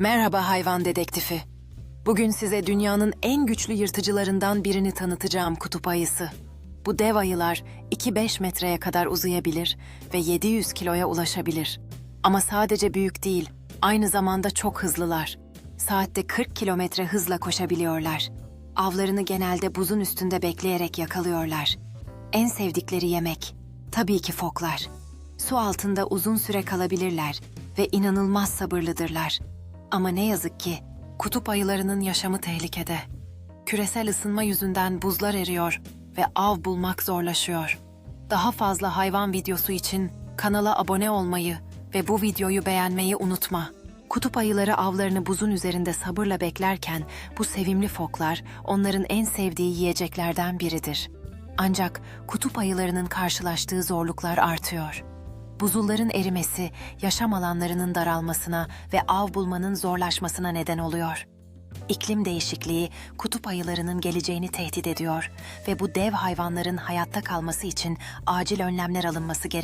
Merhaba hayvan dedektifi. Bugün size dünyanın en güçlü yırtıcılarından birini tanıtacağım kutup ayısı. Bu dev ayılar 2-5 metreye kadar uzayabilir ve 700 kiloya ulaşabilir. Ama sadece büyük değil, aynı zamanda çok hızlılar. Saatte 40 kilometre hızla koşabiliyorlar. Avlarını genelde buzun üstünde bekleyerek yakalıyorlar. En sevdikleri yemek tabii ki foklar. Su altında uzun süre kalabilirler ve inanılmaz sabırlıdırlar. Ama ne yazık ki kutup ayılarının yaşamı tehlikede. Küresel ısınma yüzünden buzlar eriyor ve av bulmak zorlaşıyor. Daha fazla hayvan videosu için kanala abone olmayı ve bu videoyu beğenmeyi unutma. Kutup ayıları avlarını buzun üzerinde sabırla beklerken bu sevimli foklar onların en sevdiği yiyeceklerden biridir. Ancak kutup ayılarının karşılaştığı zorluklar artıyor. Buzulların erimesi, yaşam alanlarının daralmasına ve av bulmanın zorlaşmasına neden oluyor. İklim değişikliği kutup ayılarının geleceğini tehdit ediyor ve bu dev hayvanların hayatta kalması için acil önlemler alınması gerekiyor.